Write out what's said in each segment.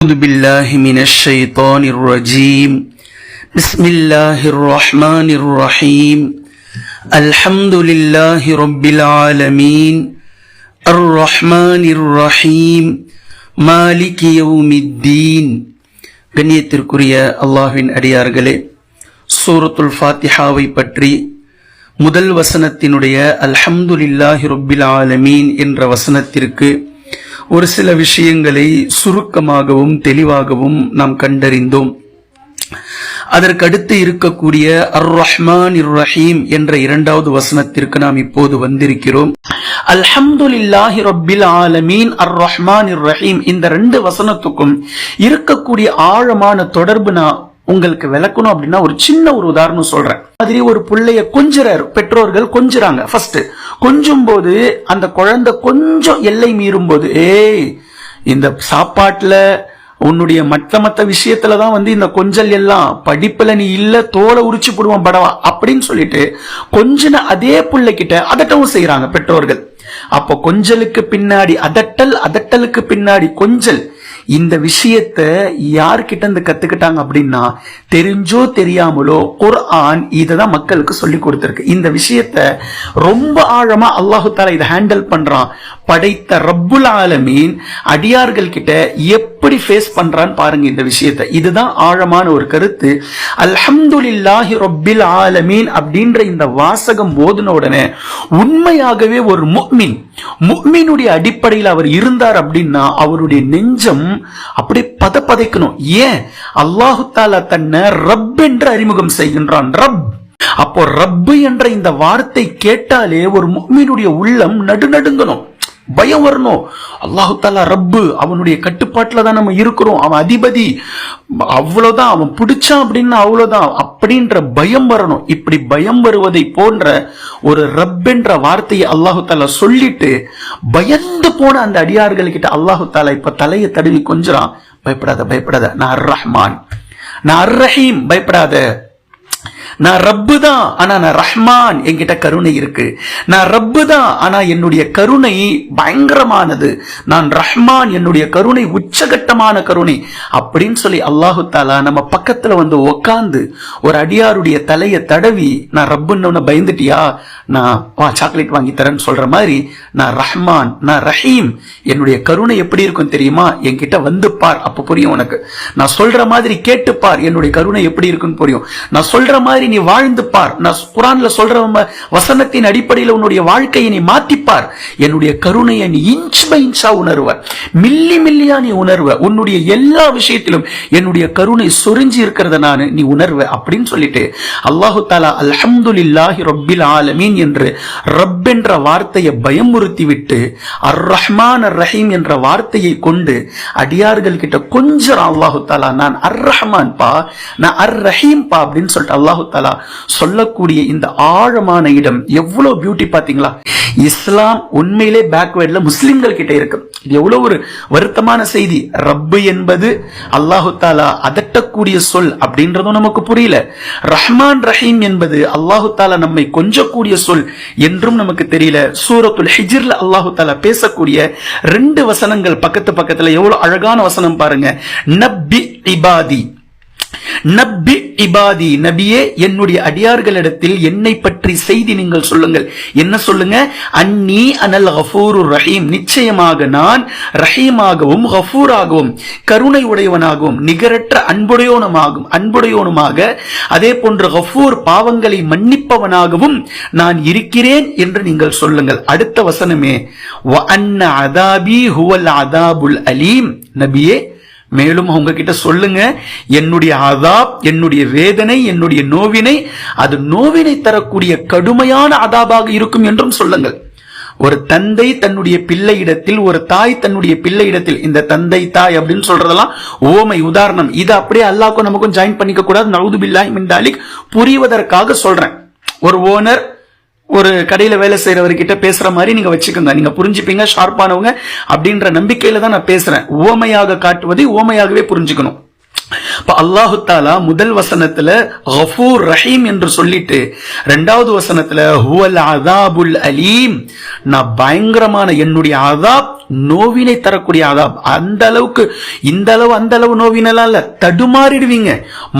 أعوذ بالله من الشيطان الرجيم بسم الله الرحمن الرحيم الحمد لله رب العالمين الرحمن الرحيم مالك يوم الدين கண்ணியத்திற்குரிய அல்லாஹ்வின் அடியார்களே சூரத்துல் ஃபாத்திஹாவை பற்றி முதல் வசனத்தினுடைய அல்ஹம்துலில்லாஹி ரொப்பில் ஆலமீன் என்ற வசனத்திற்கு ஒரு சில விஷயங்களை சுருக்கமாகவும் தெளிவாகவும் நாம் கண்டறிந்தோம். அதற்கடுத்து இருக்கக்கூடிய அர் ரஹ்மான் இர் ரஹீம் என்ற இரண்டாவது வசனத்திற்கு நாம் இப்போது வந்திருக்கிறோம். அல்ஹம்துலில்லாஹி ரப்பில் ஆலமீன் அர் ரஹ்மான் இர் ரஹீம் இந்த ரெண்டு வசனத்துக்கும் இருக்கக்கூடிய ஆழமான தொடர்பு நான் உங்களுக்கு விளக்கணும் அப்படின்னா ஒரு சின்ன ஒரு உதாரணம் சொல்றேன். மாதிரி ஒரு பிள்ளைய கொஞ்சிறாரு. பெற்றோர்கள் கொஞ்சுறாங்க. ஃபர்ஸ்ட் கொஞ்சும் போது அந்த குழந்தை கொஞ்சம் எல்லை மீறும் போது ஏய் இந்த சாப்பாட்டுல உன்னுடைய மற்ற மற்ற விஷயத்துல தான் வந்து இந்த கொஞ்சல் எல்லாம் படிப்புல நீ இல்ல தோலை உரிச்சு போடுவான் படவா அப்படின்னு சொல்லிட்டு கொஞ்சன அதே பிள்ளைகிட்ட அதட்டவும் செய்யறாங்க பெற்றோர்கள். அப்போ கொஞ்சலுக்கு பின்னாடி அதட்டல் அதட்டலுக்கு பின்னாடி கொஞ்சல் இந்த விஷயத்த யார்கிட்ட இருந்து கத்துக்கிட்டாங்க அப்படின்னா தெரிஞ்சோ தெரியாமலோ குர்ஆன் இதை தான் மக்களுக்கு சொல்லி கொடுத்திருக்கு. இந்த விஷயத்த ரொம்ப ஆழமா அல்லாஹு தாலா இதை ஹேண்டில் பண்றான். படைத்த ரப்புல் ஆலமீன் அடியார்கள் கிட்ட எப்படி ஃபேஸ் பண்றான்னு பாருங்க இந்த விஷயத்தை. இதுதான் ஆழமான ஒரு கருத்து. அல்ஹம்துலில்லாஹி ரப்பில் ஆலமீன் அப்படின்ற இந்த வாசகம் ஓதுன உடனே உண்மையாகவே ஒரு முக்மின் முக்மீனுடைய அடிப்படையில் அவர் இருந்தார் அப்படின்னா அவருடைய நெஞ்சம் அப்படியே பத பதைக்கணும் ஏன்? அல்லாஹு தாலா தன்னை ரப் என்று அறிமுகம் செய்கின்றான். ரப். அப்போ ரப்பு என்ற இந்த வார்த்தை கேட்டாலே ஒரு முக்மீனுடைய உள்ளம் நடுநடுங்கணும். பயம் வரணும். அல்லாஹு தாலா ரப்பு அவனுடைய கட்டுப்பாட்டில் தான் நம்ம இருக்கிறோம். அவன் அதிபதி. அவ்வளவுதான். அவன் பிடிச்சான் அப்படின்னா அவ்வளவுதான். அப்படின்ற பயம் வரணும். இப்படி பயம் வருவதை போன்ற ஒரு ரப்பென்ற என்ற வார்த்தையை அல்லாஹு தாலா சொல்லிட்டு பயந்து போன அந்த அடியார்கள் கிட்ட அல்லாஹு தாலா இப்ப தலையை தடவி கொஞ்சறான். பயப்படாத பயப்படாத. நான் அர் ரஹ்மான் நான் அர் ரஹீம் பயப்படாத. நான் ரப்பு தான் ஆனா நான் ரஹ்மான் என்கிட்ட கருணை இருக்கு. நான் ரப்பு தான் ஆனா என்னுடைய கருணை பயங்கரமானது. நான் ரஹ்மான் என்னுடைய கருணை உச்சகட்டமான கருணை. அப்படின்னு சொல்லி அல்லாஹு தாலா நம்ம பக்கத்துல வந்து உக்காந்து ஒரு அடியாருடைய தலையை தடவி நான் ரப்புன்னு பயந்துட்டியா? நான் வா சாக்லேட் வாங்கி தரேன்னு சொல்ற மாதிரி நான் ரஹ்மான் நான் ரஹீம் என்னுடைய கருணை எப்படி இருக்கும் தெரியுமா? என்கிட்ட வந்து பார் அப்ப புரியும் உனக்கு. நான் சொல்ற மாதிரி கேட்டுப்பார் என்னுடைய கருணை எப்படி இருக்குன்னு புரியும். நான் சொல்ற மாதிரி மாதிரி நீ வாழ்ந்து பார். நான் குரான்ல சொல்ற வசனத்தின் அடிப்படையில் உன்னுடைய வாழ்க்கையை நீ மாத்திப்பார். என்னுடைய கருணையை நீ இன்ச் பை இன்ச்சா உணர்வ. மில்லி மில்லியா நீ உணர்வ. உன்னுடைய எல்லா விஷயத்திலும் என்னுடைய கருணை சொரிஞ்சி இருக்கிறத நான் நீ உணர்வ அப்படின்னு சொல்லிட்டு அல்லாஹு தாலா அல்ஹம்துலில்லாஹி ரப்பில் ஆலமீன் என்று ரப் என்ற வார்த்தையை பயமுறுத்தி விட்டு அர் ரஹ்மான் அர் ரஹீம் என்ற வார்த்தையை கொண்டு அடியார்கள் கிட்ட கொஞ்சம் அல்லாஹு தாலா நான் அர் ரஹ்மான் பா நான் அர் ரஹீம் பா அப்படின்னு சொல்லிட்டு அல்லாஹு தாலா சொல்லக்கூடிய இந்த ஆழமான இடம் எவ்வளவு பியூட்டி பாத்தீங்களா இஸ்லாம் உண்மையிலே பேக்வேர்ட்ல முஸ்லிம்கள் கிட்ட இருக்கு. இது எவ்வளவு ஒரு வருத்தமான செய்தி. ரப்பு என்பது அல்லாஹு தாலா அதட்டக்கூடிய சொல் அப்படின்றதும் நமக்கு புரியல. ரஹ்மான் ரஹீம் என்பது அல்லாஹு தாலா நம்மை கொஞ்சக்கூடிய சொல் என்றும் நமக்கு தெரியல. சூரத்துல் ஹிஜிர்ல அல்லாஹு தாலா பேசக்கூடிய ரெண்டு வசனங்கள் பக்கத்து பக்கத்துல எவ்வளவு அழகான வசனம் பாருங்க. நப்பி இபாதி. நப்பி இபாதி நபியே என்னுடைய அடியார்களிடத்தில் என்னை பற்றி செய்தி நீங்கள் சொல்லுங்கள். என்ன சொல்லுங்க? அன்னி அனல் ஹஃபூரு ரஹீம். நிச்சயமாக நான் ரஹீமாகவும் கஃபூராகவும் கருணை உடையவனாகவும் நிகரற்ற அன்புடையோனுமாகும் அன்புடையோனுமாக அதே போன்று கஃபூர் பாவங்களை மன்னிப்பவனாகவும் நான் இருக்கிறேன் என்று நீங்கள் சொல்லுங்கள். அடுத்த வசனமே வ அன்ன அதாபி ஹுவல் அதாபுல் அலீம். நபியே மேலும் அவங்க கிட்ட சொல்லுங்க. என்னுடைய அதாப் என்னுடைய வேதனை என்னுடைய நோவினை அது நோவினை தரக்கூடிய கடுமையான அதாபாக இருக்கும் என்றும் சொல்லுங்கள். ஒரு தந்தை தன்னுடைய பிள்ளையிடத்தில் ஒரு தாய் தன்னுடைய பிள்ளையிடத்தில் இந்த தந்தை தாய் அப்படின்னு சொல்றதெல்லாம் ஓமை உதாரணம். இது அப்படியே அல்லாக்கும் நமக்கும் ஜாயின் பண்ணிக்க கூடாது நவுது பில்லாய் மின்டாலிக் புரிவதற்காக சொல்றேன். ஒரு ஓனர் ஒரு கடையில் வேலை செய்கிறவர்கிட்ட பேசுகிற மாதிரி நீங்கள் வச்சுக்கோங்க. நீங்கள் புரிஞ்சுப்பீங்க ஷார்ப்பானவங்க அப்படின்ற நம்பிக்கையில் தான் நான் பேசுகிறேன் ஓமையாக காட்டுவதை ஓமையாகவே புரிஞ்சுக்கணும். இப்போ அல்லாஹு தாலா முதல் வசனத்துல ஹஃபூர் ரஹீம் என்று சொல்லிட்டு ரெண்டாவது வசனத்துல ஹுவல் அதாபுல் அலீம். நான் பயங்கரமான என்னுடைய அதாப் நோவினை தரக்கூடிய அதாப். அந்த அளவுக்கு இந்த அளவு அந்த அளவு நோவினெல்லாம் இல்ல. தடுமாறிடுவீங்க.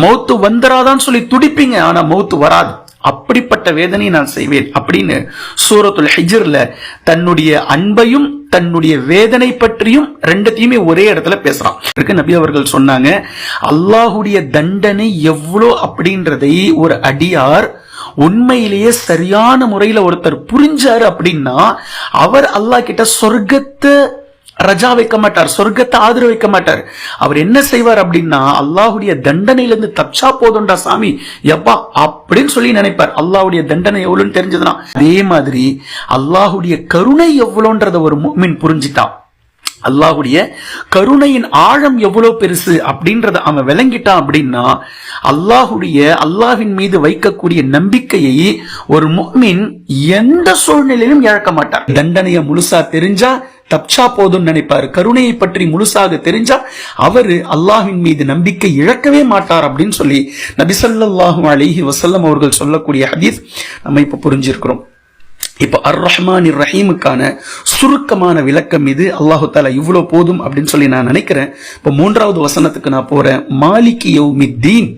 மௌத்து வந்துராதான்னு சொல்லி துடிப்பீங்க. ஆனா மௌத்து வராது. அப்படிப்பட்ட வேதனையை நான் செய்வேன் அப்படின்னு சூரத்துல் ஹிஜர்ல தன்னுடைய அன்பையும் தன்னுடைய வேதனை பற்றியும் ரெண்டுத்தையுமே ஒரே இடத்துல பேசுறான். இருக்கு நபி அவர்கள் சொன்னாங்க அல்லாஹுடைய தண்டனை எவ்வளோ அப்படின்றதை ஒரு அடியார் உண்மையிலேயே சரியான முறையில ஒருத்தர் புரிஞ்சாரு அப்படின்னா அவர் அல்லாஹ் கிட்ட சொர்க்கத்தை ரஜா வைக்க மாட்டார் சொர்க்கத்தை ஆதரவு வைக்க மாட்டார். அவர் என்ன செய்வார் அப்படின்னா அல்லாஹுடைய தண்டனையிலிருந்து தப்சா போதும்டா சாமி. எப்பா அப்படின்னு சொல்லி நினைப்பார். அல்லாஹுடைய தண்டனை எவ்வளோன்னு தெரிஞ்சதுனா அதே மாதிரி அல்லாஹுடைய கருணை எவ்வளோன்றத ஒரு மீன் புரிஞ்சிட்டான் அல்லாஹுடைய கருணையின் ஆழம் எவ்வளவு பெருசு அப்படின்றத அவன் விளங்கிட்டான் அப்படின்னா அல்லாஹுடைய அல்லாஹின் மீது வைக்கக்கூடிய நம்பிக்கையை ஒரு முக்மின் எந்த சூழ்நிலையிலும் இழக்க மாட்டார். தண்டனையை முழுசா தெரிஞ்சா தப்சா போதும் நினைப்பாரு. கருணையை பற்றி முழுசாக தெரிஞ்சா அவரு அல்லாஹின் மீது நம்பிக்கை இழக்கவே மாட்டார் அப்படின்னு சொல்லி நபிசல்லாஹு அலிஹி வசல்லம் அவர்கள் சொல்லக்கூடிய ஹதீஸ் நம்ம இப்ப புரிஞ்சிருக்கிறோம். இப்போ அர் ரஹ்மான் ரஹீமுக்கான சுருக்கமான விளக்கம் இது. அல்லாஹு தாலா இவ்வளோ போதும் அப்படின்னு சொல்லி நான் நினைக்கிறேன். இப்போ மூன்றாவது வசனத்துக்கு நான் போறேன். மாலிகி யௌமித்தீன்.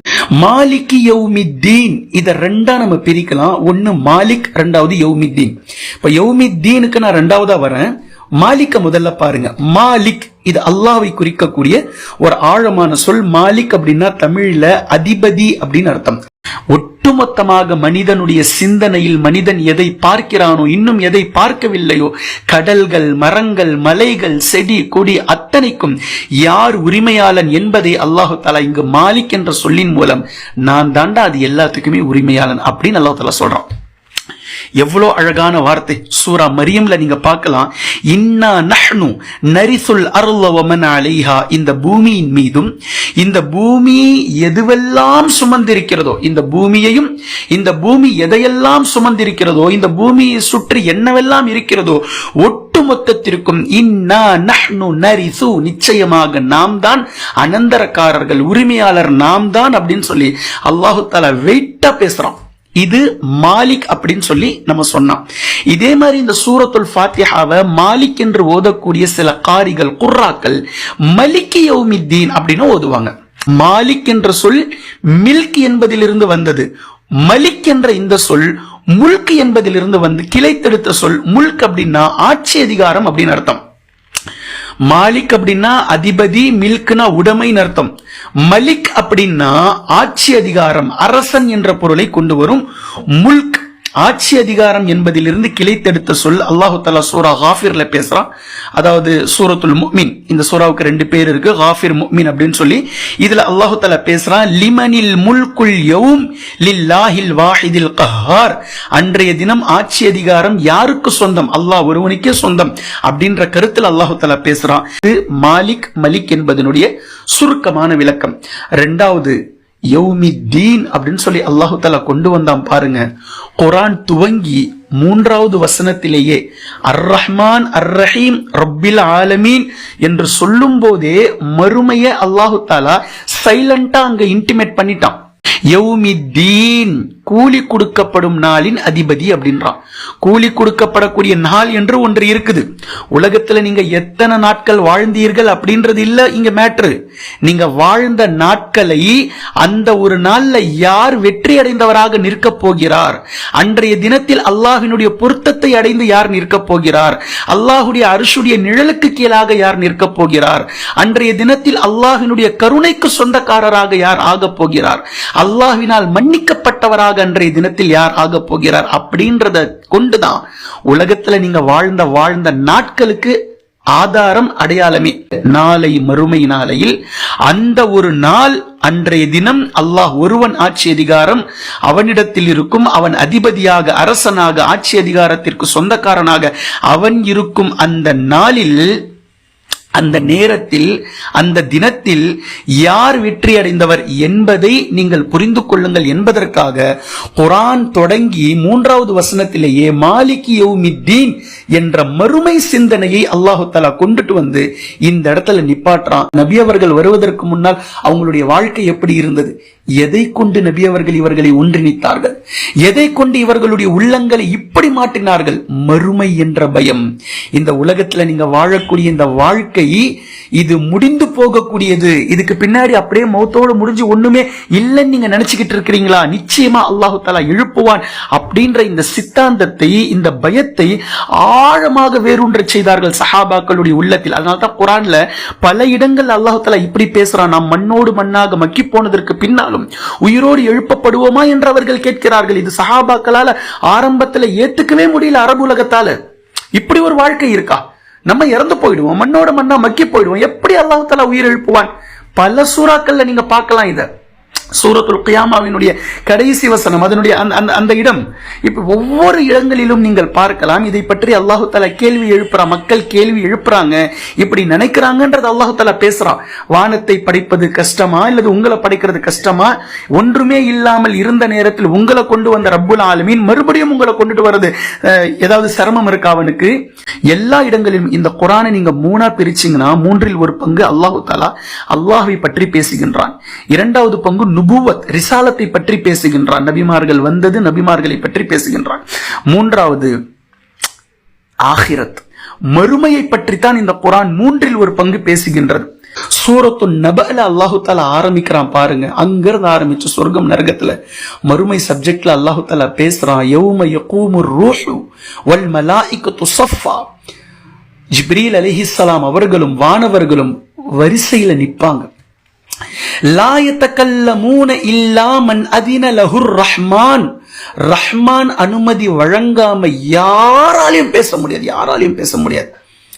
மாலிகி யௌமித்தீன். இதை ரெண்டா நம்ம பிரிக்கலாம். ஒன்னு மாலிக் ரெண்டாவது யௌமித்தீன். இப்போ யௌமித்தீனுக்கு நான் ரெண்டாவதா வரேன். மாலிக்க முதல்ல பாருங்க. மாலிக் இது அல்லாவை குறிக்கக்கூடிய ஒரு ஆழமான சொல். மாலிக் அப்படின்னா தமிழ்ல அதிபதி அப்படின்னு அர்த்தம். ஒட்டுமொத்தமாக மனிதனுடைய சிந்தனையில் மனிதன் எதை பார்க்கிறானோ இன்னும் எதை பார்க்கவில்லையோ கடல்கள் மரங்கள் மலைகள் செடி கொடி அத்தனைக்கும் யார் உரிமையாளன் என்பதை அல்லாஹு தாலா இங்கு மாலிக் என்ற சொல்லின் மூலம் நான் தாண்டா அது எல்லாத்துக்குமே உரிமையாளன் அப்படின்னு அல்லாஹு தாலா சொல்றான். எவ்வளோ அழகான வார்த்தை. சூரா மரியம்ல நீங்க பார்க்கலாம். இன்னா நஹ்னு நரிசுல் அருளவமன் அலைஹா. இந்த பூமியின் மீதும் இந்த பூமி எதுவெல்லாம் சுமந்திருக்கிறதோ இந்த பூமியையும் இந்த பூமி எதையெல்லாம் சுமந்திருக்கிறதோ இந்த பூமியை சுற்றி என்னவெல்லாம் இருக்கிறதோ ஒட்டுமொத்தத்திற்கும் இன்னா நஹ்னு நரிசு. நிச்சயமாக நாம் தான் அனந்தரக்காரர்கள் உரிமையாளர் நாம் தான் அப்படின்னு சொல்லி அல்லாஹு தாலா வெயிட்டா பேசுறான். இது மாலிக் அப்படின்னு சொல்லி நம்ம சொன்னோம். இதே மாதிரி இந்த சூரத்துல் ஃபாத்தியாவை மாலிக் என்று ஓதக்கூடிய சில காரிகள் குர்ராக்கள் மலிக்கி யௌமித்தீன் அப்படின்னு ஓதுவாங்க. மாலிக் என்ற சொல் மில்க் என்பதிலிருந்து வந்தது. மலிக் என்ற இந்த சொல் முல்க் என்பதிலிருந்து வந்து கிளைத்தெடுத்த சொல் முல்க் அப்படின்னா ஆட்சி அதிகாரம் அப்படின்னு அர்த்தம். மாலிக் அப்படின்னா அதிபதி மில்க்னா உடைமைன்னு அர்த்தம். மலிக் அப்படின்னா ஆட்சி அதிகாரம் அரசன் என்ற பொருளை கொண்டு வரும். முல்க் ஆட்சி அதிகாரம் என்பதிலிருந்து கிளைத்தெடுத்த சொல் அல்லாஹு தாலா சூரா ஹாஃபிர்ல பேசுறான். அதாவது சூரத்துல் முக்மின் இந்த சூராவுக்கு ரெண்டு பேர் இருக்கு. ஹாஃபிர் முக்மின் அப்படின்னு சொல்லி இதுல அல்லாஹு தாலா பேசுறான். லிமனில் முல்குல் யவும் லில்லாஹில் வாஹிதில் கஹார். அன்றைய தினம் ஆட்சி அதிகாரம் யாருக்கு சொந்தம்? அல்லாஹ் ஒருவனுக்கே சொந்தம் அப்படின்ற கருத்தில் அல்லாஹு தாலா பேசுறான். இது மாலிக் மலிக் என்பதனுடைய சுருக்கமான விளக்கம். ரெண்டாவது யௌமி அப்படின்னு சொல்லி அல்லாஹு தாலா கொண்டு வந்தான் பாருங்க. குரான் துவங்கி மூன்றாவது வசனத்திலேயே அர் ரஹ்மான் அர் ரஹீம் ரப்பில் ஆலமீன் என்று சொல்லும் போதே மறுமைய அல்லாஹு தாலா சைலண்டா அங்க இன்டிமேட் பண்ணிட்டான். யௌமி தீன் கூலி கொடுக்கப்படும் நாளின் அதிபதி அப்படின்றான். கூலி கொடுக்கப்படக்கூடிய நாள் என்று ஒன்று இருக்குது. உலகத்துல நீங்க எத்தனை நாட்கள் வாழ்ந்தீர்கள் அப்படின்றது இல்ல இங்க மேட்ரு நீங்க வாழ்ந்த நாட்களை அந்த ஒரு நாள்ல யார் வெற்றி அடைந்தவராக நிற்க போகிறார்? அன்றைய தினத்தில் அல்லாஹினுடைய பொருத்தத்தை அடைந்து யார் நிற்க போகிறார்? அல்லாஹுடைய அரிசுடைய நிழலுக்கு கீழாக யார் நிற்க போகிறார்? அன்றைய தினத்தில் அல்லாஹினுடைய கருணைக்கு சொந்தக்காரராக யார் ஆகப் போகிறார்? அல்லாஹினால் மன்னிக்கப்பட்டவராக அன்றைய தினத்தில் யார் ஆக போகிறார் அப்படின்றத கொண்டுதான் உலகத்துல நீங்க வாழ்ந்த வாழ்ந்த நாட்களுக்கு ஆதாரம் அடையாளமே. நாளை மறுமை நாளையில் அந்த ஒரு நாள் அன்றைய தினம் அல்லாஹ் ஒருவன் ஆட்சி அதிகாரம் அவனிடத்தில் இருக்கும் அவன் அதிபதியாக அரசனாக ஆட்சி அதிகாரத்திற்கு சொந்தக்காரனாக அவன் இருக்கும் அந்த நாளில் அந்த நேரத்தில் அந்த தினத்தில் யார் வெற்றி அடைந்தவர் என்பதை நீங்கள் புரிந்து கொள்ளுங்கள் என்பதற்காக குரான் தொடங்கி மூன்றாவது வசனத்திலேயே மாலிகி யௌமித்தீன் என்ற மறுமை சிந்தனையை அல்லாஹு தலா கொண்டுட்டு வந்து இந்த இடத்துல நிப்பாட்டுறான். நபி அவர்கள் வருவதற்கு முன்னால் அவங்களுடைய வாழ்க்கை எப்படி இருந்தது? எதை கொண்டு நபி அவர்கள் இவர்களை ஒன்றிணைத்தார்கள்? எதை கொண்டு இவர்களுடைய உள்ளங்களை இப்படி மாட்டினார்கள் மறுமை என்ற பயம். இந்த உலகத்துல நீங்க வாழக்கூடிய இந்த வாழ்க்கை இது முடிந்து போகக்கூடியது. இதுக்கு பின்னாடி அப்படியே மௌத்தோடு முடிஞ்சு ஒண்ணுமே இல்லைன்னு நீங்க நினைச்சுக்கிட்டு இருக்கிறீங்களா? நிச்சயமா அல்லாஹு தாலா எழுப்புவான் அப்படின்ற இந்த சித்தாந்தத்தை இந்த பயத்தை ஆழமாக வேரூன்ற செய்தார்கள் சஹாபாக்களுடைய உள்ளத்தில். அதனால்தான் குரான்ல பல இடங்கள் அல்லாஹு தாலா இப்படி பேசுறான். நாம் மண்ணோடு மண்ணாக மக்கி போனதற்கு இருந்தாலும் உயிரோடு எழுப்பப்படுவோமா என்று அவர்கள் கேட்கிறார்கள். இது சஹாபாக்களால ஆரம்பத்துல ஏத்துக்கவே முடியல அரபு உலகத்தால. இப்படி ஒரு வாழ்க்கை இருக்கா? நம்ம இறந்து போயிடுவோம் மண்ணோட மண்ணா மக்கி போயிடுவோம். எப்படி அல்லாஹ் உயிர் எழுப்புவான்? பல சூறாக்கள்ல நீங்க பார்க்கலாம் இத. சூரத்துல் கியாமாவினுடைய கடைசி வசனம் அதனுடைய அந்த அந்த அந்த இடம். இப்போ ஒவ்வொரு இடங்களிலும் நீங்கள் பார்க்கலாம் இதை பற்றி அல்லாஹு தலா கேள்வி எழுப்புறா மக்கள் கேள்வி எழுப்புறாங்க. இப்படி நினைக்கிறாங்கன்றது அல்லாஹு தலா பேசுறான் வானத்தை படைப்பது கஷ்டமா இல்லது உங்களை படைக்கிறது கஷ்டமா? ஒன்றுமே இல்லாமல் இருந்த நேரத்தில் உங்களை கொண்டு வந்த ரப்புல் ஆலமீன் மறுபடியும் உங்களை கொண்டுட்டு வர்றது ஏதாவது சிரமம் இருக்கா அவனுக்கு? எல்லா இடங்களிலும் இந்த குரானை நீங்க மூணா பிரிச்சீங்கன்னா மூன்றில் ஒரு பங்கு அல்லாஹு தாலா அல்லாஹ்வை பற்றி பேசுகின்றான். இரண்டாவது பங்கு நுபுவத் ரிசாலத்தை பற்றி பேசுகின்றான். நபிமார்கள் வந்தது நபிமார்களை பற்றி பேசுகின்றான். மூன்றாவது ஆகிரத். மறுமையை பற்றித்தான் இந்த குரான் மூன்றில் ஒரு பங்கு பேசுகின்றது. சூரத்து நபல அல்லாஹு தாலா ஆரம்பிக்கிறான் பாருங்க. அங்கிருந்து ஆரம்பிச்சு சொர்க்கம் நரகத்துல. மறுமை சப்ஜெக்ட்ல அல்லாஹு தாலா பேசுறான். யௌம யகூமு ரூஹு வல் மலாயிகத்து துசஃபா ஜிப்ரீல் அலிஹிஸ்லாம் அவர்களும் வானவர்களும் வரிசையில நிப்பாங்க. ரஹ்மான். ரஹ்மான் அனுமதி வழங்காம யாராலையும் பேச முடியாது யாராலையும் பேச முடியாது.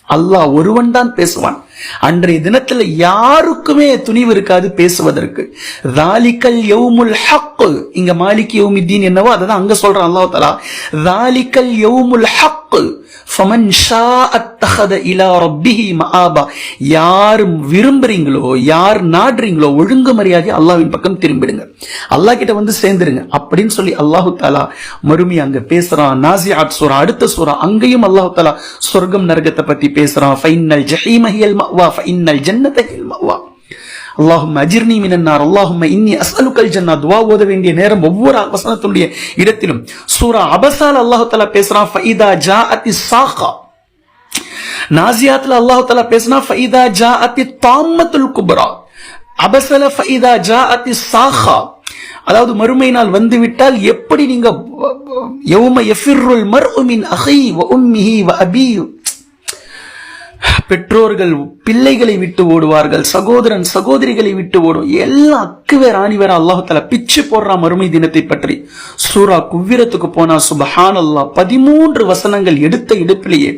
அல்லாஹ் ஒருவன் தான் பேசுவான். அன்றைய தினத்துல யாருக்குமே துணிவு இருக்காது பேசுவதற்கு. தாலிக்கல் யௌமுல் ஹக்கு இங்க மாலிக் யௌமித்தீன் என்னவோ அதை அங்க சொல்றான் அல்லாஹ் தலா தாலிக்கல் யௌமுல் ஹக்கு ஃபமன் ஷா அத்தஹத இலா ரப்பிஹி மஹாபா யார் விரும்புறீங்களோ யார் நாடுறீங்களோ ஒழுங்கு மரியாதை அல்லாஹ்வின் பக்கம் திரும்பிடுங்க. அல்லாஹ் கிட்ட வந்து சேர்ந்துருங்க. அப்படின்னு சொல்லி அல்லாஹு தாலா மறுமை அங்க பேசுறான். நாசியாத் சூரா அடுத்த சூரா அங்கேயும் அல்லாஹு தாலா சொர்க்கம் நரகத்தை பத்தி பேசுறான். ஃபைனல் ஜஹீம மவா ஃபைனல் ஜன்னத மவா அல்லாஹும் அஜிர்னி மினன்னார். அல்லாஹும் இன்னி அஸ்அலுக்கல் ஜன்னா துவா ஓத வேண்டிய நேரம் ஒவ்வொரு வசனத்துடைய இடத்திலும். சூரா அபசால் அல்லாஹு தலா பேசுறான் ஃபைதா ஜாஅத்தி சாஹா நாசியாத்துல அல்லாஹு தலா பேசுனா ஃபைதா ஜா அத்தி தாமத்துல் குபரா. அபசல ஃபைதா ஜா அத்தி சாஹா அதாவது மறுமை நாள் வந்துவிட்டால் எப்படி நீங்க யௌம யஃபிர்ருல் மர் உமின் அஹி வ உம்மிஹி வ அபீ. பெற்றோர்கள் பிள்ளைகளை விட்டு ஓடுவார்கள் சகோதரன் சகோதரிகளை விட்டு ஓடும். எல்லா அக்குவே ஆணிவேர் அல்லாஹு தஆலா பிச்சு போடுறா மறுமை தினத்தை பற்றி. சூரா குவ்விரத்துக்கு போனா சுபஹான் அல்லாஹ் பதிமூன்று வசனங்கள் எடுத்த எடுப்பிலேயே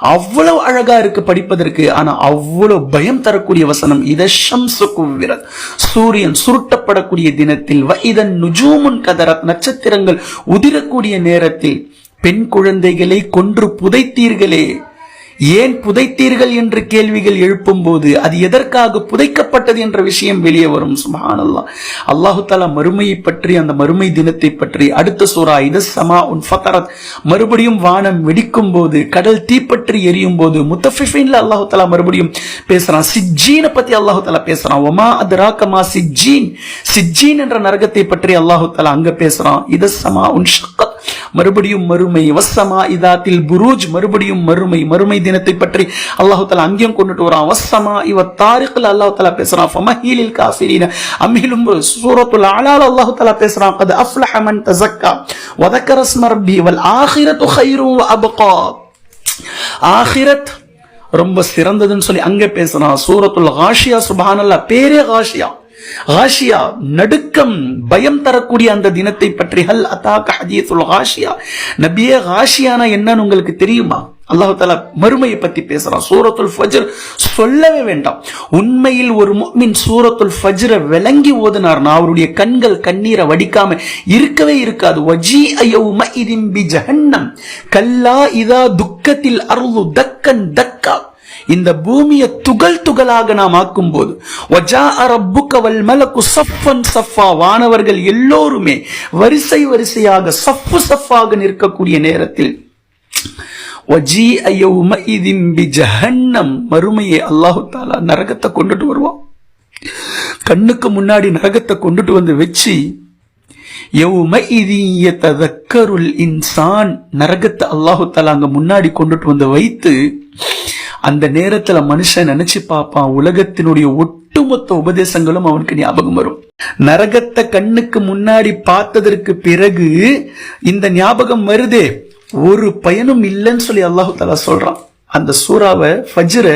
அவ்வளவு அழகா இருக்கு படிப்பதற்கு ஆனா அவ்வளவு பயம் தரக்கூடிய வசனம் இத ஷம்சு குவ்விரத். சூரியன் சுருட்டப்படக்கூடிய தினத்தில் வ இதன் நுஜூமுன் கதரத். நட்சத்திரங்கள் உதிரக்கூடிய நேரத்தில் பெண் குழந்தைகளை கொன்று புதைத்தீர்களே. ஏன் புதைத்தீர்கள் என்று கேள்விகள் எழுப்பும் போது அது எதற்காக புதைக்கப்பட்டது என்ற விஷயம் வெளியே வரும். சுபஹானல்லாஹ். அல்லாஹு தாலா மறுமையை பற்றி அந்த மறுமை தினத்தை பற்றி அடுத்த சூரா இது சமா உன் ஃபத்தரத் மறுபடியும் வானம் வெடிக்கும் போது கடல் தீப்பற்றி எரியும் போது முத்தஃபிஃபின்ல அல்லாஹு தாலா மறுபடியும் பேசுறான். சிஜ்ஜீனை பத்தி அல்லாஹு தாலா பேசுறான். ஒமா அதுராக்கமா சிஜீன் சிஜீன் என்ற நரகத்தை பற்றி அல்லாஹு தாலா அங்க பேசுறான். இது சமா உன் ஷக்கத் மறுபடியும் மறுமை. வசமா இதாத்தில் புரூஜ். மறுபடியும் மறுமை. மறுமை தினத்தை பற்றி அல்லாஹு தாலா அங்கேயும் கொண்டுட்டு வரான். வசமா இவ தாரிக்கில் அல்லாஹு தலா பேசுறான். ஃபமஹீலில் காசிரின அம்ஹிலும் சூரத்துல அலால் அல்லாஹு தாலா பேசுறான். கது அஃப்லஹ தசக்கா வதக்கரஸ்ம ரப்பி. வல் ஆஹிரத்து ஹைரும் அபகா. ஆஹிரத் ரொம்ப சிறந்ததுன்னு சொல்லி அங்கே பேசுறான். சூரத்துல ஹாஷியா சுபானல்லா பேரே ஹாஷியா காஷியா நடுக்கம் பயம் தரக்கூடிய அந்த தினத்தை பற்றி ஹல் அத்தாக்க ஹதீசுல் ஹாஷியா நபியே ஹாஷியானா என்னன்னு உங்களுக்கு தெரியுமா? அல்லாஹ் தாலா மறுமையை பத்தி பேசுறான். சூரத்துல் ஃபஜ்ர் சொல்லவே வேண்டாம். உண்மையில் ஒரு முஃமின் சூரத்துல் ஃபஜ்ர விளங்கி ஓதுனார்னா அவருடைய கண்கள் கண்ணீரை வடிக்காம இருக்கவே இருக்காது. வஜி அயௌம இதின் பி ஜஹன்னம். கல்லா இதா துக்கத்தில் அருளு தக்கன் தக்கா. இந்த பூமியை துகள் துகளாக நாம் ஆக்கும் போது சஃபா வானவர்கள் எல்லோருமே வரிசை வரிசையாக சஃப்பு சஃபாக நிற்கக்கூடிய நேரத்தில் மறுமையை அல்லாஹு தாலா நரகத்தை கொண்டுட்டு வருவான். கண்ணுக்கு முன்னாடி நரகத்தை கொண்டுட்டு வந்து வச்சு ததக்கருள் இன்சான் நரகத்தை அல்லாஹு தாலா அங்க முன்னாடி கொண்டுட்டு வந்து வைத்து அந்த நேரத்துல மனுஷன் நினைச்சு பார்ப்பான் உலகத்தினுடைய ஒட்டுமொத்த உபதேசங்களும் அவனுக்கு ஞாபகம் வரும். நரகத்தை கண்ணுக்கு முன்னாடி பார்த்ததற்கு பிறகு இந்த ஞாபகம் வருதே ஒரு பயனும் இல்லைன்னு சொல்லி அல்லாஹு தலா சொல்றான். அந்த சூறாவை ஃபஜ்ரை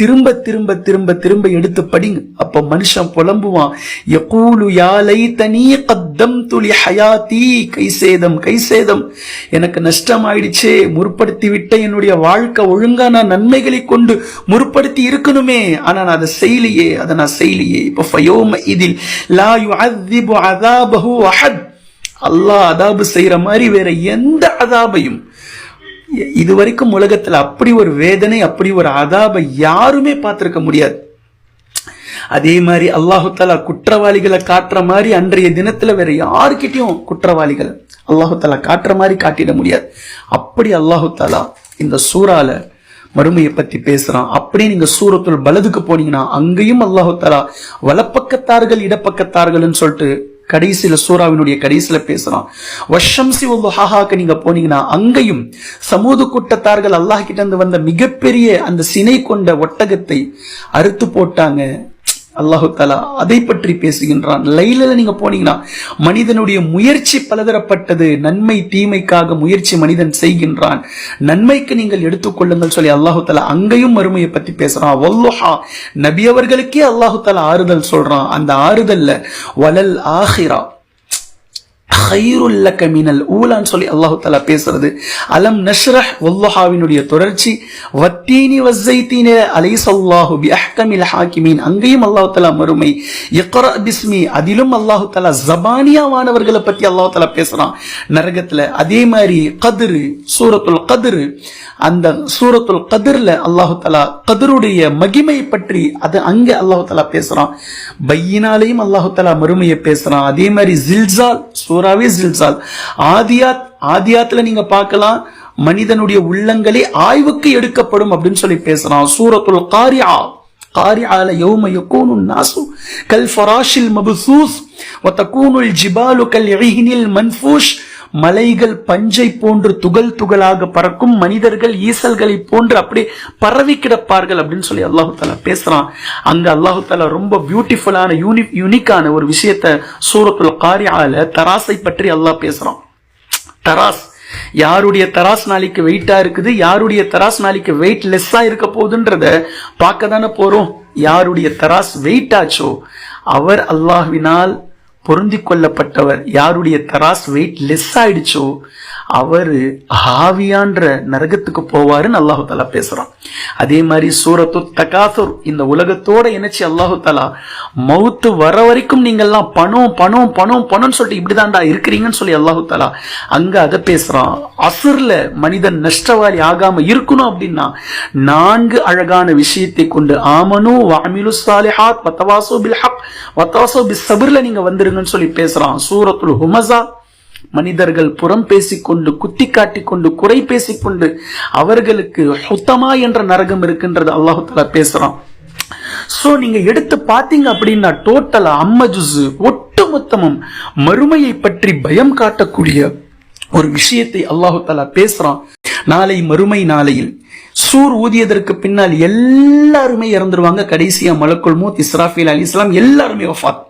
திரும்ப திரும்ப திரும்ப திரும்ப எடுத்து படிங்க. அப்ப மனுஷன் புலம்புவான். யகூலு யாலை தனி கத்தம் துளி ஹயாத்தி. கை சேதம் கை சேதம். எனக்கு நஷ்டம் ஆயிடுச்சே முற்படுத்தி விட்ட என்னுடைய வாழ்க்கை ஒழுங்கா நான் நன்மைகளை கொண்டு முற்படுத்தி இருக்கணுமே. ஆனா நான் அதை செய்யலையே அதை நான் செய்யலையே. இப்போ ஃபயோம இதில் லா யுஅذிபு அதாபஹு அஹத். அல்லாஹ் அதாபு செய்யற மாதிரி வேற எந்த அதாபையும் இதுவரைக்கும் உலகத்தில் அப்படி ஒரு வேதனை அப்படி ஒரு அதாபை யாருமே பார்த்துருக்க முடியாது. அதே மாதிரி அல்லாஹு தாலா குற்றவாளிகளை காட்டுற மாதிரி அன்றைய தினத்துல வேற யாருக்கிட்டையும் குற்றவாளிகள் அல்லாஹு தாலா காட்டுற மாதிரி காட்டிட முடியாது. அப்படி அல்லாஹு தாலா இந்த சூறால மறுமையை பத்தி பேசுறான். அப்படியே நீங்க சூரத்துள் பலதுக்கு போனீங்கன்னா அங்கேயும் அல்லாஹு தாலா வலப்பக்கத்தார்கள் இடப்பக்கத்தார்கள்னு சொல்லிட்டு கடைசியில சூறாவினுடைய கடைசியில பேசுறான். வஷம்சி ஹாஹாக்கு நீங்க போனீங்கன்னா அங்கேயும் சமூக கூட்டத்தார்கள் அல்லாஹ் கிட்ட இருந்து வந்த மிகப்பெரிய அந்த சினை கொண்ட ஒட்டகத்தை அறுத்து போட்டாங்க. அல்லாஹு தலா அதை பற்றி பேசுகின்றான். லைலில் நீங்க போனீங்கன்னா மனிதனுடைய முயற்சி பலதரப்பட்டது. நன்மை தீமைக்காக முயற்சி மனிதன் செய்கின்றான். நன்மைக்கு நீங்கள் எடுத்துக்கொள்ளுங்கள் சொல்லி அல்லாஹு தலா அங்கேயும் மறுமையை பத்தி பேசுறான். வல்லுஹா நபி அவர்களுக்கே அல்லாஹு தலா ஆறுதல் சொல்றான். அந்த ஆறுதல்ல வலல் ஆஹிரா ஹைருல்லக்க மினல் ஊலான்னு சொல்லி அல்லாஹு தாலா பேசுறது. அலம் நஷ்ரஹ் வல்லஹாவினுடைய தொடர்ச்சி வத்தீனி வஸ்ஸைத்தீன அலைஸல்லாஹு பி அஹ்கமில் ஹாக்கிமீன் அங்கேயும் அல்லாஹு தாலா மறுமை. இக்ரா பிஸ்மி அதிலும் அல்லாஹு தாலா ஜபானியாவானவர்களை பத்தி அல்லாஹு தாலா பேசுறான். நரகத்துல அதே மாதிரி கதிரு சூரத்துல் கதிரு. அந்த சூரத்துல் கதிர்ல அல்லாஹு தலா கதிருடைய மகிமை பற்றி அது அங்க அல்லாஹு தலா பேசுறான். பையினாலையும் அல்லாஹு தலா மறுமையை பேசுறான். அதே மாதிரி ஜில்சால் சூரா ஜில்சால் ஆதியாத் ஆதியாத்துல நீங்க பார்க்கலாம் மனிதனுடைய உள்ளங்களே ஆய்வுக்கு எடுக்கப்படும் அப்படின்னு சொல்லி பேசுறான் சூரத்துல் காரியா قارعة يوم يكون الناس كالفراش المبثوث وتكون الجبال كالعهن المنفوش மலைகள் பஞ்சை போன்று துகள் துகளாக பறக்கும் மனிதர்கள் ஈசல்களை போன்று அப்படியே பரவி கிடப்பார்கள் அப்படின்னு சொல்லி அல்லாஹு தாலா பேசுறான். அங்க அல்லாஹு தாலா ரொம்ப பியூட்டிஃபுல்லான யூனி யூனிக்கான ஒரு விஷயத்த சூரத்துல காரியால தராசை பற்றி அல்லாஹ் பேசுறான். தராஸ். யாருடைய தராஸ் நாளைக்கு வெயிட்டா இருக்குது யாருடைய தராஸ் நாளைக்கு வெயிட் லெஸ்ஸா இருக்க போகுதுன்றத பார்க்க தானே போறோம். யாருடைய தராஸ் வெயிட் ஆச்சோ அவர் அல்லாஹ்வினால் பொருந்தி கொள்ளப்பட்டவர் யாருடைய தராஸ் வெயிட் லெஸ் ஆயிடுச்சோ அவரு ஹாவியான்ற நரகத்துக்கு போவாருன்னு அல்லாஹு தாலா பேசுறான். அதே மாதிரி சூரத்து தகாசுர் இந்த உலகத்தோட இணைச்சி அல்லாஹு தாலா மவுத்து வர வரைக்கும் நீங்கள்லாம் பணம் பணம் பணம் பணம்னு சொல்லிட்டு இப்படிதான்டா இருக்கிறீங்கன்னு சொல்லி அல்லாஹு தாலா அங்க அதை பேசுறான். அசுர்ல மனிதன் நஷ்டவாளி ஆகாம இருக்கணும் அப்படின்னா நான்கு அழகான விஷயத்தை கொண்டு ஆமனு வாமிலு சாலிஹாத் வத்தவாசோ பில் ஹக் வத்தவாசோ பில் சபர்ல நீங்க வந்துருங்கன்னு சொல்லி பேசுறான். சூரத்துல் ஹுமசா மனிதர்கள் புறம் பேசிக்கொண்டு குத்தி காட்டிக்கொண்டு குறை பேசிக்கொண்டு அவர்களுக்கு ஹுத்தமா என்ற நரகம் இருக்கின்றது அல்லாஹு தாலா பேசுறான். சோ நீங்க எடுத்து பாத்தீங்க அப்படின்னா டோட்டலா அம்ம ஜுசு ஒட்டுமொத்தமும் மறுமையை பற்றி பயம் காட்டக்கூடிய ஒரு விஷயத்தை அல்லாஹு தாலா பேசுறான். நாளை மறுமை நாளையில். சூர் ஊதியதற்கு பின்னால் எல்லாருமே இறந்துருவாங்க. கடைசியா மலக்குள் மூத் இஸ்ராஃபில் அலி இஸ்லாம் எல்லாருமே வஃபாத்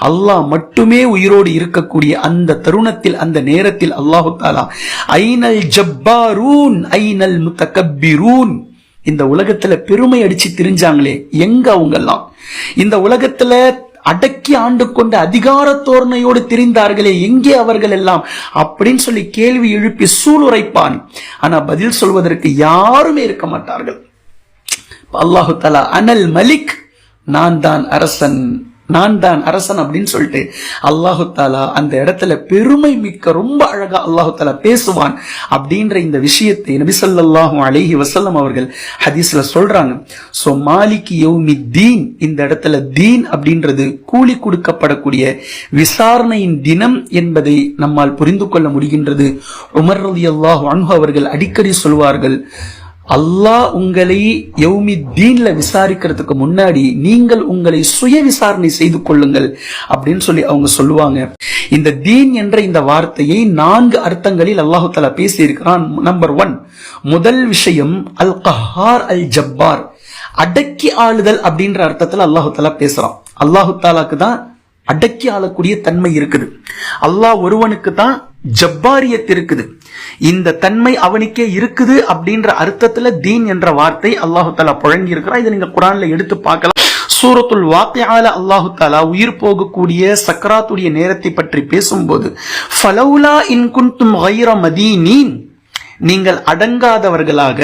அல்லாஹ் மட்டுமே உயிரோடு இருக்கக்கூடிய அந்த தருணத்தில் அந்த நேரத்தில் அல்லாஹு தாலா ஐநல் ஜப்பாரூன் ஐநல் முத்தகப்பிரூன் இந்த உலகத்துல பெருமை அடிச்சு திரிஞ்சாங்களே எங்க அவங்க எல்லாம் இந்த உலகத்துல அடக்கி ஆண்டு கொண்ட அதிகார தோரணையோடு திரிந்தார்களே எங்கே அவர்கள் எல்லாம்? அப்படின்னு சொல்லி கேள்வி எழுப்பி சூளுரைப்பான். ஆனா பதில் சொல்வதற்கு யாருமே இருக்க மாட்டார்கள். அல்லாஹு தலா அனல் மலிக் நான் தான் அரசன். நான் தான் அரசன் அப்படின்னு சொல்லிட்டு அல்லாஹு தாலா அந்த இடத்துல பெருமை மிக்க ரொம்ப அழகா அல்லாஹு தாலா பேசுவான் அப்படின்ற இந்த விஷயத்தை நபிசல்லாஹும் அலைஹி வசல்லம் அவர்கள் ஹதீஸ்ல சொல்றாங்க. சோ மாலிக்கு யௌமி தீன் இந்த இடத்துல தீன் அப்படின்றது கூலி கொடுக்கப்படக்கூடிய விசாரணையின் தினம் என்பதை நம்மால் புரிந்து கொள்ள முடிகின்றது. உமர் ரதி அல்லாஹ் அவர்கள் அடிக்கடி சொல்வார்கள் அல்லாஹ் உங்களை யௌமி தீன்ல விசாரிக்கிறதுக்கு முன்னாடி நீங்கள் உங்களை சுய விசாரணை செய்து கொள்ளுங்கள் அப்படின்னு சொல்லி அவங்க சொல்லுவாங்க. இந்த தீன் என்ற இந்த வார்த்தையை நான்கு அர்த்தங்களில் அல்லாஹு தலா பேசி இருக்கிறான் நம்பர் ஒன் முதல் விஷயம் அல் கஹார் அல் ஜப்பார் அடக்கி ஆளுதல் அப்படின்ற அர்த்தத்தில் அல்லாஹு தலா பேசுறான். அல்லாஹு தாலாக்கு தான் அடக்கி ஆளக்கூடிய தன்மை இருக்குது. அல்லாஹ் ஒருவனுக்கு தான் ஜப்பாரியத் இருக்குது. இந்த தன்மை அவனுக்கே இருக்குது அப்படின்ற அர்த்தத்துல தீன் என்ற வார்த்தை அல்லாஹு தாலா புழங்கி இருக்கிறா இதை நீங்க குரான்ல எடுத்து பார்க்கலாம். சூரத்துல் வாத்தியால அல்லாஹு தாலா உயிர் போகக்கூடிய சக்கராத்துடைய நேரத்தை பற்றி பேசும்போது ஃபலவுலா இன் குன்தும் கைர மதீனீன். நீங்கள் அடங்காதவர்களாக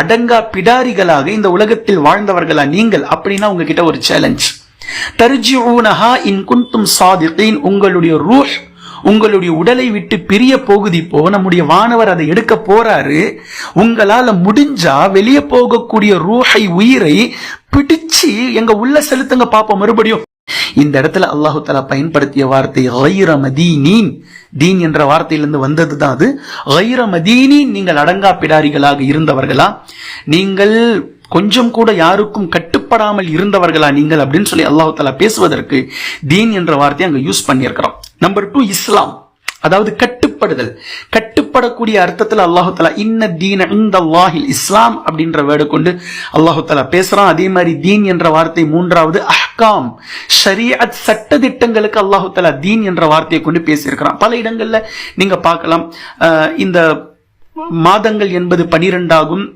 அடங்கா பிடாரிகளாக இந்த உலகத்தில் வாழ்ந்தவர்களா நீங்கள்? அப்படின்னா உங்ககிட்ட ஒரு சேலஞ்ச் தர்ஜிஊனஹா இன் குந்தும் சாதிகீன். உங்களுடைய ரூஷ் உங்களுடைய உடலை விட்டு பிரிய போகுது இப்போ நம்முடைய வானவர் அதை எடுக்க போறாரு. உங்களால முடிஞ்சா வெளியே போகக்கூடிய ரூஹை உயிரை பிடிச்சு எங்க உள்ள செலுத்துங்க பாப்போம் மறுபடியும். இந்த இடத்துல அல்லாஹு தலா பயன்படுத்திய வார்த்தை ஹைர மதீனீன். தீன் என்ற வார்த்தையிலிருந்து வந்தது தான் அது. ஹைர மதீனீன் நீங்கள் அடங்கா பிடாரிகளாக இருந்தவர்களா? நீங்கள் கொஞ்சம் கூட யாருக்கும் கட்டுப்படாமல் இருந்தவர்களா நீங்கள் அப்படின்னு சொல்லி அல்லாஹு தாலா பேசுவதற்கு தீன் என்ற வார்த்தையை அங்கே யூஸ் பண்ணியிருக்கிறோம். Number two Islam. அதாவது கட்டுப்படுதல். கட்டுப்படக்கூடிய அர்த்தத்தில் அல்லாஹு தலா இன்ன தீன இந்த அல்லாஹில் இஸ்லாம் அப்படின்ற வேர்டு கொண்டு அல்லாஹு தலா பேசுறான். அதே மாதிரி தீன் என்ற வார்த்தை மூன்றாவது அஹ்காம். ஷரியத் சட்ட திட்டங்களுக்கு அல்லாஹு தலா தீன் என்ற வார்த்தையை கொண்டு பேசியிருக்கிறான். பல இடங்கள்ல நீங்க பார்க்கலாம். இந்த மாதங்கள் என்பது பனிரெண்டாகும்.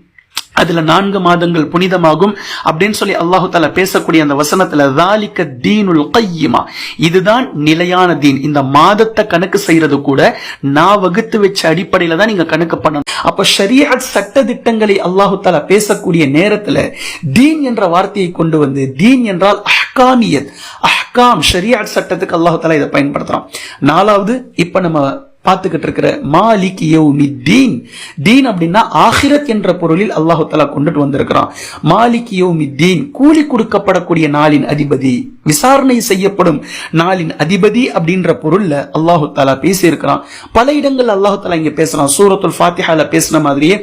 அதுல நான்கு மாதங்கள் புனிதமாகும் அப்படின்னு சொல்லி அல்லாஹு தாலா பேசக்கூடிய அந்த வசனத்துல தாலிக்க தீனுல் கையுமா. இதுதான் நிலையான தீன். இந்த மாதத்தை கணக்கு செய்யறது கூட நான் வகுத்து வச்ச அடிப்படையில தான் நீங்க கணக்கு பண்ணணும். அப்ப ஷரியாத் சட்ட திட்டங்களை அல்லாஹு தாலா பேசக்கூடிய நேரத்துல தீன் என்ற வார்த்தையை கொண்டு வந்து தீன் என்றால் அஹ்காமியத். அஹ்காம் ஷரியாத் சட்டத்துக்கு அல்லாஹு தாலா இதை பயன்படுத்துறான். நாலாவது இப்ப நம்ம பார்த்துக்கிட்டு இருக்கிற மாலிக் யௌமி தீன் தீன் அப்படின்னா ஆஹிரத் என்ற பொருளில் அல்லாஹு தலா கொண்டுட்டு வந்திருக்கிறான். மாலிக் யௌமி தீன் கூலி கொடுக்கப்படக்கூடிய நாளின் அதிபதி விசாரணை செய்யப்படும் நாளின் அதிபதி அப்படின்ற பொருள்ல அல்லாஹு தாலா பேசியிருக்கிறான். பல இடங்கள் அல்லாஹு தாலா இங்க பேசுறான். சூரத்துல் ஃபாத்திஹால பேசின மாதிரியே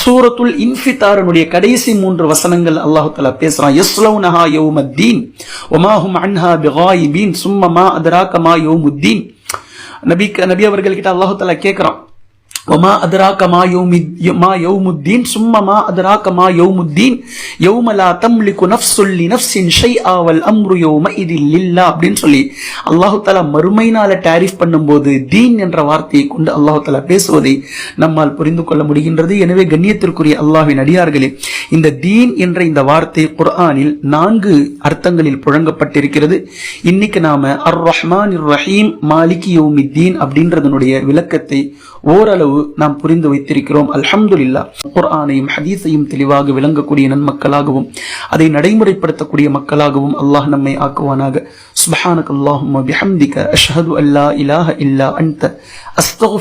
சூரத்துல் இன்ஃபித்தாரனுடைய கடைசி மூன்று வசனங்கள் அல்லாஹு தாலா பேசுறான். யஸ்லவுனஹா யௌமத்தீன் ஒமாஹும் அன்ஹா பிகாயிபீன் சும்மமா அதராகமா யௌமுத்தீன். நபி நபி அவர்கள்கிட்ட அல்லாஹு தலா கேட்குறான் ஒமா அதராக மா யௌமுத்தீன் சும்மமா அதராக மா யௌமுத்தீன் யௌமலா தம்லிக்கு நஃப்சுல்லி நஃப்சின் ஷை ஆவல் அம்ரு யோம இதில் லில்லா அப்படின்னு சொல்லி அல்லாஹு தாலா மறுமையினால டேரிஃப் பண்ணும்போது தீன் என்ற வார்த்தையை கொண்டு அல்லாஹு தாலா பேசுவதை நம்மால் புரிந்து கொள்ள முடிகின்றது. எனவே கண்ணியத்திற்குரிய அல்லாஹின் அடியார்களே இந்த தீன் என்ற இந்த வார்த்தை குர்ஆனில் நான்கு அர்த்தங்களில் புழங்கப்பட்டிருக்கிறது. இன்னைக்கு நாம அர் ரஹ்மான் ரஹீம் மாலிக் யௌமி தீன் அப்படின்றதனுடைய விளக்கத்தை ஓரளவு நாம் புரிந்து வைத்திருக்கிறோம். அல்ஹம்துல்லா குர்ஆனையும் ஹதீஸையும் தெளிவாக விளங்கக்கூடிய நன்மக்களாகவும் அதை நடைமுறைப்படுத்தக்கூடிய மக்களாகவும் அல்லாஹ் நம்மை ஆக்குவானாக. சுபஹானக் அல்லாஹும் பிஹம்திக. அஷ்ஹது அல்லா இலாஹ இல்லா அன்த. அஸ்தகு